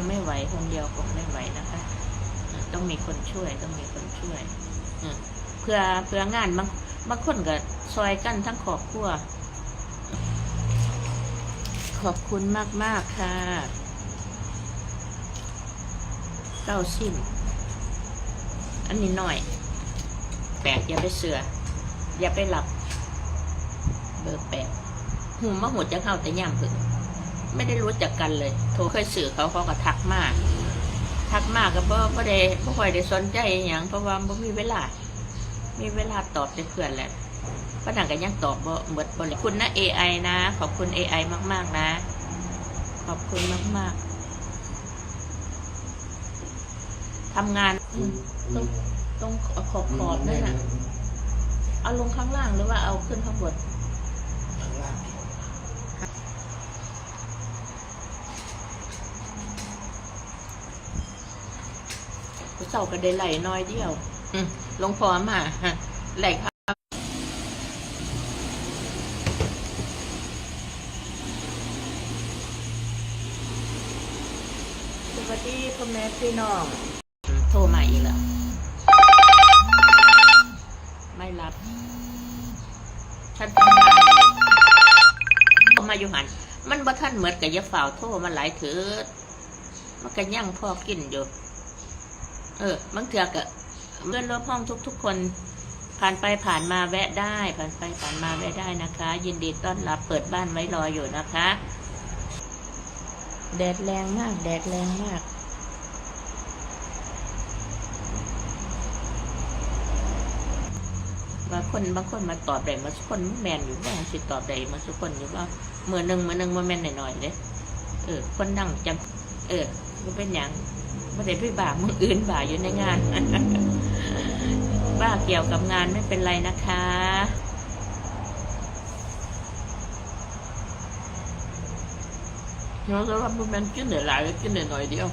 งไม่ไหวคนเดียวคงไม่ไหวนะคะ ต้องมีคนช่วย ต้องมีคนช่วยเพื่อเพื่องานบางบางคนก็ซอยกันทั้งครอบครัว ขอบคุณมากมากค่ะเก้าสิบอันนี้หน่อย แปดอย่าไปเสือ อย่าไปหลับ เบอร์แปดหูมาหดจะเข้าแต่ย่ำผึ่ง ไม่ได้รู้จักกันเลย โทรเคยสื่อเขาเขาก็ทักมาก ทักมากก็บ่บ่ได้บ่ค่อยได้สนใจอย่างเพราะว่าบ่มีเวลา มีเวลาตอบแต่เพื่อนแหละป้าหนังก็ยังตอบบ่หมดบ่เลยขอบคุณนะ AI นะ ขอบคุณ AI มาก ๆ นะ ขอบคุณมาก ๆทำงานอืมตรงตรงขอบขอบขอบนั่นน่ะ เอาลงข้างล่างหรือว่าเอาขึ้นข้างบน ข้างล่าง ผู้เจ้าก็ได้ไหลน้อยเดียว อืมหลวงพ่อมาฮะไหลครับสวัสดีพ่อแม่พี่น้อง โทรมาอีกแล้ว ไม่รับฉันทำงานโทรมาอยู่หัน มันบ่ท่านเหมือนกับยาฝ่าวโทรมาหลายถือมันก็ยั่งพ่อกินอยู่ เออบางเถื่อกะเพื่อนร่วมห้องทุก ๆ คน ผ่านไปผ่านมาแวะได้ ผ่านไปผ่านมาแวะได้นะคะ ยินดีต้อนรับเปิดบ้านไว้รออยู่นะคะ แดดแรงมาก แดดแรงมากบางคนบางคนมาตอบได้มาสุกคนแมนอยู่บ้างสิตอบได้มาสุกคนอยู่ว่าเมื่อหนึ่งเมื่อหนึ่งมาแมนหน่อยๆเลยเออ คนนั่งจำเออก็เป็นอย่าง ไม่ได้ไปบ่ามึงอื่นบ่าอยู่ในงานบ้าเกี่ยวกับงานไม่เป็นไรนะคะเราจะรับมันกินเหนื่อยหลายกินเหนื่อยหน่อยเดียว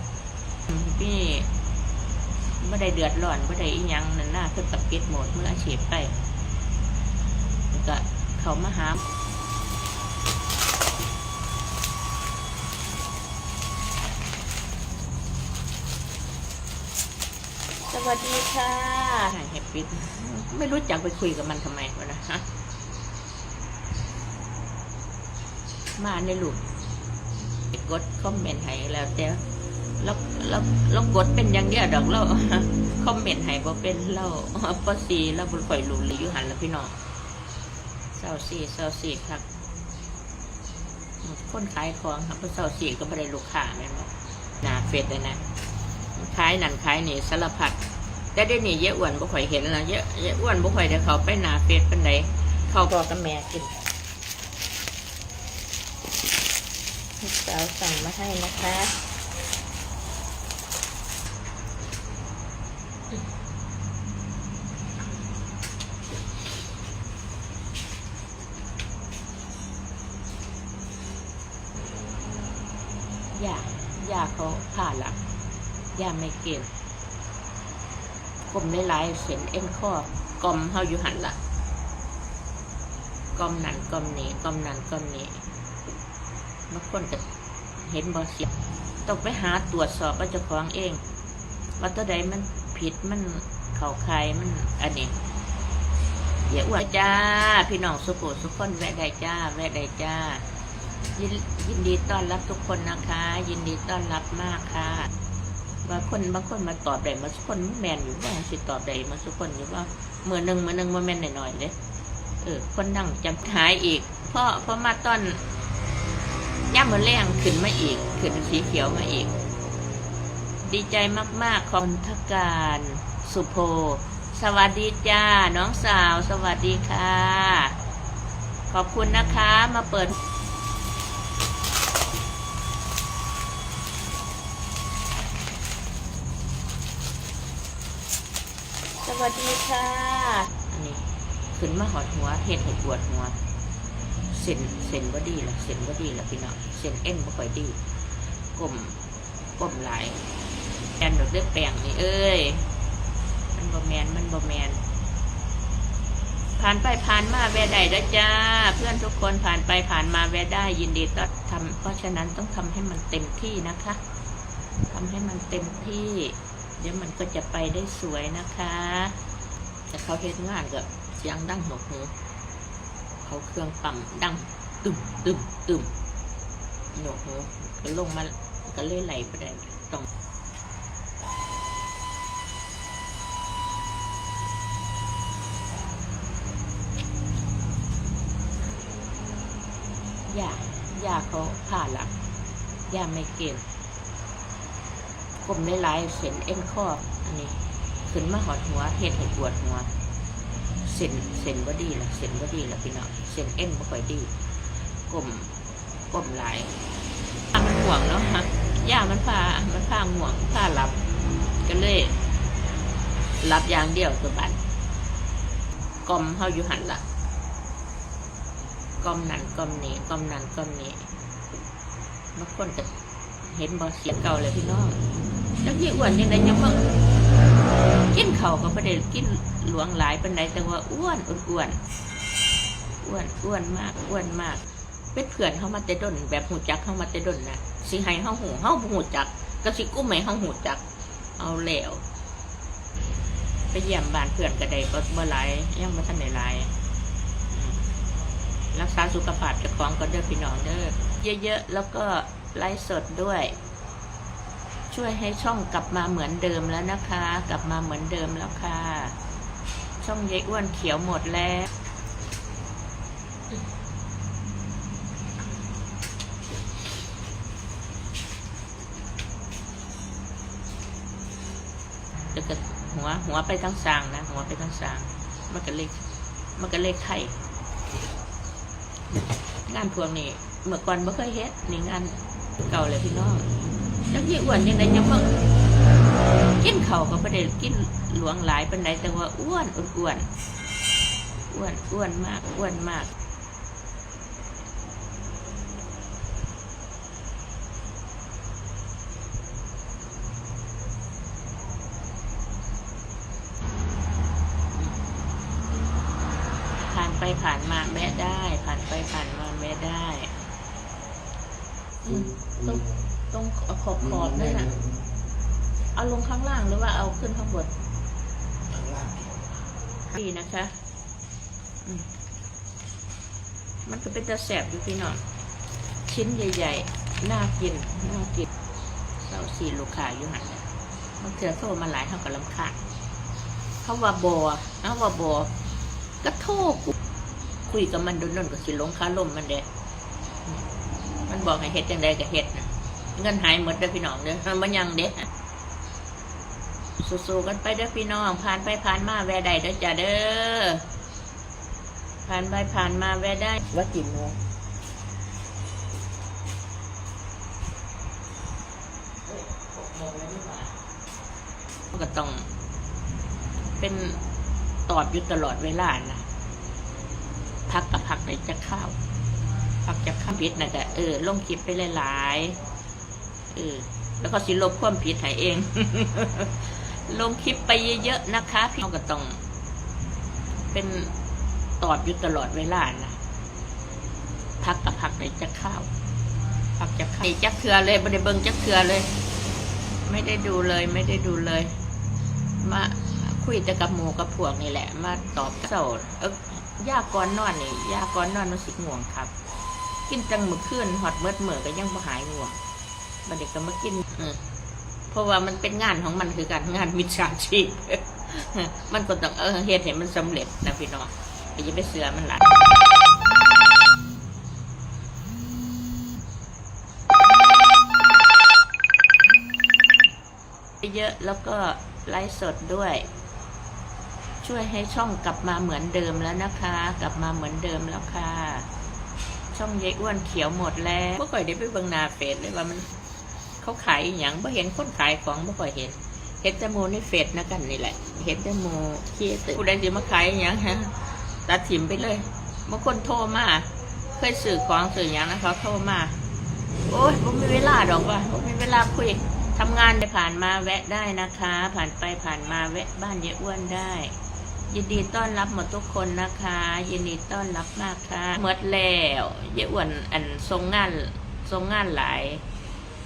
อืมพี่ไม่ได้เดือดร้อนไม่ได้อีหยังนั่นน่าคือกับปิดโหมดเมื่ออาชีพไปแล้วก็เขามาหา วัสดีค่ะแฮปปี้ไม่รู้จักไปคุยกับมันทำไมวะนะฮะมาในลูกกดคอมเมนต์ให้แล้วแต่แล้วแล้วแล้วกดเป็นอย่างเดียวดอกเราคอมเมนต์ให้บ่เป็นเราปสีเราบ่ค่อยรู้เลยอยู่หันแล้วพี่น้องเศร้าสี่เศร้าสี่ครับคนขายของครับเศร้าสี่ก็ไม่ได้ลูกค้าแม่นบ่หนาเฟซเลยนะ ขายนั่นขายนี่สารพัดแต่เดี๋ยวนี้เยอะอ้วนบ่ค่อยเห็นแล้วเยอะเยอะอ้วนบ่ค่อยได้เขาไปหนาเฟซเป็นไดเขาบอกกับแม่กินลูกสาวสั่งมาให้นะคะยายาเขาผ่าหลัง ยาไม่เก็บกลมได้หลายๆเส้นเอ็นข้อกลมเฮาอยู่หันละกลมนั่นกลมนี้กลมนั่นกลมนี้บางคนก็เห็นบอเสียต้องไปหาตรวจสอบว่าเจ้าของเอง ว่าตัวใดมันผิดมันเข่าคายมันอันนี้อย่าอ้วนจ้า พี่น้องสุขุสุขคนแวะได้จ้า แวะได้จ้ายยินดีต้อนรับทุกคนนะคะ ยินดีต้อนรับมากค่ะ บางคนบางคนมาตอบได้มาสุกคนแมนอยู่บ้างสิตอบได้มาสุกคนอยู่ว่าเมื่อหนึ่งเมื่อหนึ่งมาแมนหน่อยๆเลยเออ คนนั่งจำหายอีกเพราะเพราะมาตอนย่ำมือแรงขึ้นมาอีกขึ้นสีเขียวมาอีก ดีใจมากๆขอบคุณทการสุโพสวัสดีจ้า น้องสาว สวัสดีค่ะ ขอบคุณนะคะ มาเปิด สวัสดีค่ะ อันนี้ขึ้นมาหอดหัวเห็ดให้ปวดหัว เส้นเส้นบ่ดีละเส้นบ่ดีละพี่น้องเส้นเอ็นบ่ค่อยดีกลมกลมหลายแอนดอกเลือแปลงนี่เอ้ย มันบ่แมนมันบ่แมนผ่านไปผ่านมาแวะได้นะจ้า เพื่อนทุกคนผ่านไปผ่านมาแวะได้ยินดีต้อนทำเพราะฉะนั้นต้องทำให้มันเต็มที่นะคะทำให้มันเต็มที่ เดี๋ยวมันก็จะไปได้สวยนะคะ แต่เขาเฮ็ดงานกับเสียงดังหนวกหูเขาเครื่องปั๊มดังตึมตึมตึมหนวกหูก็ลงมาก็เลยไหลไปได้ต้องยาย่าเขาผ่าหลังย่าไม่เก่ง กลมหลายเส้นเอ็นข้ออันนี้ขึ้นมาหอดหัวเห็ดให้ปวดหัว เส้นเส้นบ่ดีละเส้นบ่ดีละพี่น้องเส้นเอ็นบ่ค่อยดีกลมกลมหลายมันห่วงเนาะฮะย่ามันพามันพาห่วงพาหลับก็เลยหลับอย่างเดียวตัวบัดกลมเฮาอยู่หันละกลมนั่นกลมนี้กลมนั่นกลมนี้บางคนก็เห็นบ่เสียงเก่าเลยพี่น้อง แล้วยี่อ้วนยังไงยังบ่กินเขาก็ประเด็กินหลวงหลายป็นไหนแต่ว่าอ้วนอ้วนอ้วนอ้วนมากอ้วนมากเป็นเพื่อนเขามาเตดนแบบหูจักเขามาเตดนนะสิให้เขาหูเขาบ่หูจักก็สิกุ้มให้เขาหูจัก เอาแล้วไปเยี่ยมบ้านเพื่อนก็ไดก็เมื่อไรยังไม่ทันไหลายอืมรักษาสุขภาพเจ้าของก็เด้อพี่น้องเด้อเยอะๆแล้วก็ไลฟ์สดด้วย ช่วยให้ช่องกลับมาเหมือนเดิมแล้วนะคะ กลับมาเหมือนเดิมแล้วค่ะ ช่องยายอ้วนเขียวหมดแล้วเดี๋ยวก็หัวหัวไปทั้งสางนะ หัวไปทั้งสางมันก็เล็กมันก็เล็กไข่งานพวกนี้เมื่อก่อนไม่เคยเฮ็ดนี่งานเก่าเลยพี่น้อง แล้วยี่อ้วนยังไงยังบ่กินเขาก็ประเด็กินหลวงหลายเป็นไหนแต่ว่าอ้วนอ้วนอ้วนอ้วนมากอ้วนมากผ่านไปผ่านมาแม่ได้ ผ่านไปผ่านมาแม่ได้อืมตรง ตรงขอบขอบนั่นน่ะ เอาลงข้างล่างหรือว่าเอาขึ้นข้างบนข้างล่างดีนะคะอืมมันก็เป็นตะแสบอยู่พี่น้องชิ้นใหญ่ๆ น่ากิน น่ากินเราสี่ลูกค้าอยู่หันเลยมันเถื่อโทรมาหลายเท่ากับลำคาญเขาว่าบอเขาว่าบอก็โทษกูคุยกับมันโดนนๆก็สิลงคาลมมันเด้อืมมันบอกให้เฮ็ดจังใดก็เฮ็ดนะ เงินหายหมดเด้อพี่น้องเด้อมันยังเด้สู้ๆกันไปเด้อพี่น้องผ่านไปผ่านมาแวใดเด้อจ้าเด้อผ่านไปผ่านมาแวได้ว่ากี่โมงก็ต้อง เป็นตอบอยู่ตลอดเวลานะพักกับพักในจะข้าวพักจะข้าวพิษนะแต่เออลงคลิปไปหลายๆ เออ แล้วก็สิลบความผิดให้เอง ลงคลิปไปเยอะๆนะคะ พี่น้องก็ต้อง เป็นตอบอยู่ตลอดเวลานะพักกับพักในจะข้าวพักจะข้าวจักเทือเลยไม่ได้เบิ่งจักเทือเลย ไม่ได้ดูเลย ไม่ได้ดูเลย มาคุยแต่กับหมูกับพวกนี่แหละ มาตอบโสดเอ้ย่าก่อนนอนนี่ยาก่อนนอนมันสิง่วงครับ กินจังมือขึ้นหอดเมื่อเมื่อก็ยังบ่หายง่วง บัดเด็กก็มากินเออเพราะว่ามันเป็นงานของมันคือการงานมิจฉาชีพมันก็ต้องเออเหตุเห็นมันสำเร็จนะพี่น้องอย่าไปเสือมันหลายเยอะแล้วก็ไลฟ์สดด้วย ช่วยให้ช่องกลับมาเหมือนเดิมแล้วนะคะ กลับมาเหมือนเดิมแล้วค่ะ ช่องยายอ้วนเขียวหมดแล้วเมื่อก่อนได้ไปเบิ่งหนาเฟซเลยว่ามัน เขาขายอย่างบ่เห็นคนขายของบ่ค่อยเห็นเห็นแต่โมในเฟซนะกันนี่แหละเห็นแต่โมเคียตึผู้ใดสิมาขายอย่างฮะตัดถิ่มไปเลยบางคนโทรมาเคยสื่อของสื่ออย่างนะเขาโทรมาโอ้ยผมมีเวลาดอกว่าผมมีเวลาคุยทำงานได้ผ่านมาแวะได้นะคะ ผ่านไปผ่านมาแวะบ้านยายอ้วนได้ ยินดีต้อนรับหมดทุกคนนะคะ ยินดีต้อนรับมากค่ะหมดแล้วยายอ้วนอันทรงงานทรงงานหลาย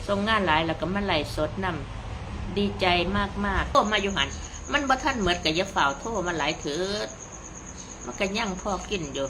ส่งงานหลายแล้วก็มาไล่สดนำดีใจมากๆโทรมาอยู่หันมันบ่ท่านเหมือนกับยาฝ่าโทรมาหลายถือมันก็ยั่งพอกินอยู่